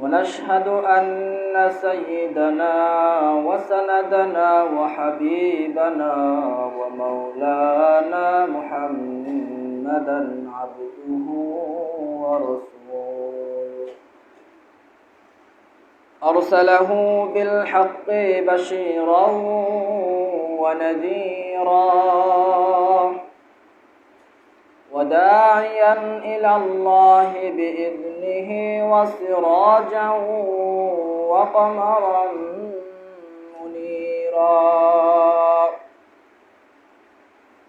ونشهد أن سيدنا وسندنا وحبيبنا ومولانا محمدا عبده ورسوله. أرسله بالحق بشيرا ونذيرا. وداعيا إلى الله بإذنه وسراجا وقمرا منيرا.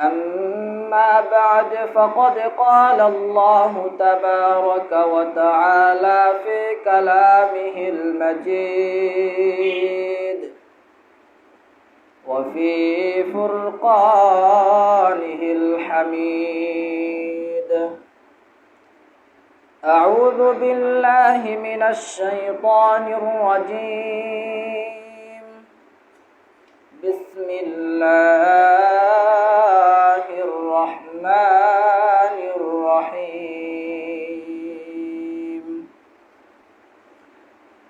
أما بعد فقد قال الله تبارك وتعالى في كلامه المجيد وفي فرقانه الحميد. أعوذ بالله من الشيطان الرجيم. بسم الله الرحمن الرحيم.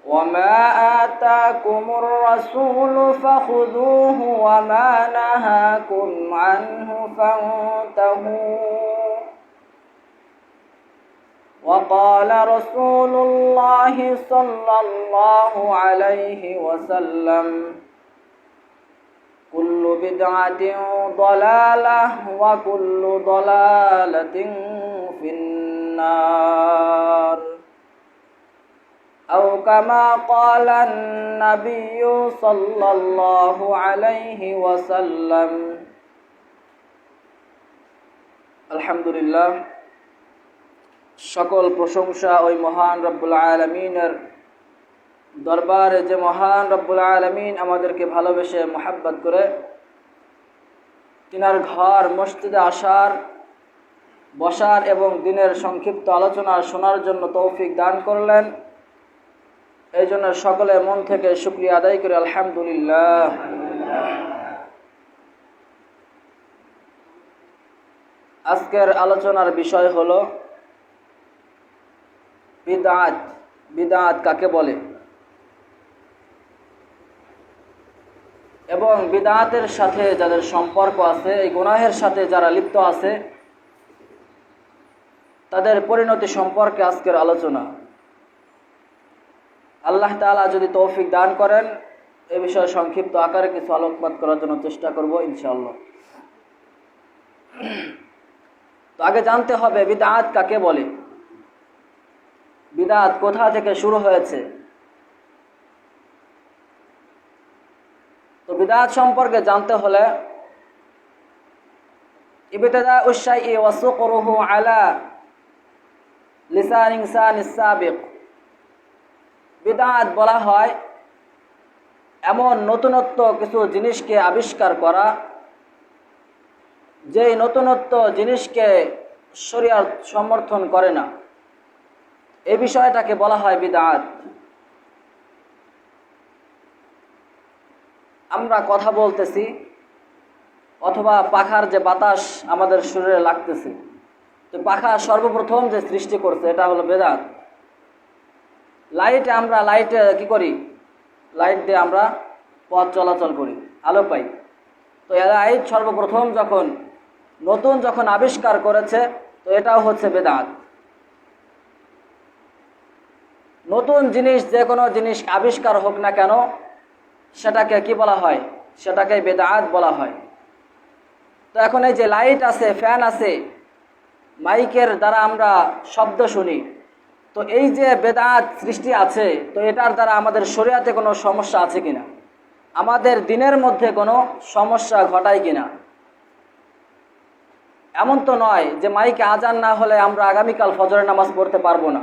وما آتاكم الرسول فخذوه وما نهاكم عنه فانتهوا. وقال رسول الله صلى الله عليه وسلم كل بدعة ضلالة وكل ضلالة في النار. أو كما قال النبي صلى الله عليه وسلم الحمد لله সকল প্রশংসা ওই মহান রব্বুল আলমিনের দরবারে যে মহান রব্বুল আলমিন আমাদেরকে ভালোবেসে মোহাব্বত করে তিনার ঘর মসজিদে আসার, বসার এবং দিনের সংক্ষিপ্ত আলোচনা শোনার জন্য তৌফিক দান করলেন। এই জন্য সকলে মন থেকে শুক্রিয়া আদায় করে আলহামদুলিল্লাহ। আজকের আলোচনার বিষয় হলো বিদাত বিদাত কাকে বলে? এবং বিদাতের সাথে যাদের সম্পর্ক আছে, এই গুনাহের সাথে যারা লিপ্ত আছে, তাদের পরিণতি সম্পর্কে আজকের আলোচনা। আল্লাহ তালা যদি তৌফিক দান করেন, এ বিষয়ে সংক্ষিপ্ত আকারে কিছু আলোকপাত করার জন্য চেষ্টা করব ইনশাআল্লাহ। তো আগে জানতে হবে বিদাত কাকে বলে? বিদাত কোথা থেকে শুরু হয়েছে? তো বিদাত সম্পর্কে জানতে হলে ইবতদা উসাই ওয়াসুকরুহু আলা লিসান ইনসান ইসাবিক বিদাত বলা হয় এমন নতুনত্ব কিছু জিনিসকে আবিষ্কার করা, যেই নতুনত্ব জিনিসকে শরিয়ার সমর্থন করে না। এই বিষয়টাকে বলা হয় বিদাত। আমরা কথা বলতেছি, অথবা পাখার যে বাতাস আমাদের শরীরে লাগতেছে, তো পাখা সর্বপ্রথম যে সৃষ্টি করছে, এটা হলো বেদাত। লাইটে আমরা, লাইটে কি করি? লাইট দিয়ে আমরা পথ চলাচল করি। আলো পাই। তো এ লাইট সর্বপ্রথম যখন, নতুন যখন আবিষ্কার করেছে, তো এটাও হচ্ছে বেদাত। নতুন জিনিস, যে কোনো জিনিস আবিষ্কার হোক না কেন, সেটাকে কি বলা হয়? সেটাকে বেদাত বলা হয়। তো এখন এই যে লাইট আছে ফ্যান আছে মাইকের দ্বারা আমরা শব্দ শুনি। তো এই যে বেদাত সৃষ্টি আছে, তো এটার দ্বারা আমাদের শরীয়তে কোনো সমস্যা আছে কিনা? আমাদের দিনের মধ্যে কোনো সমস্যা ঘটায় কিনা? এমন তো নয় যে মাইকে আজান না হলে আমরা আগামীকাল ফজরের নামাজ পড়তে পারব না।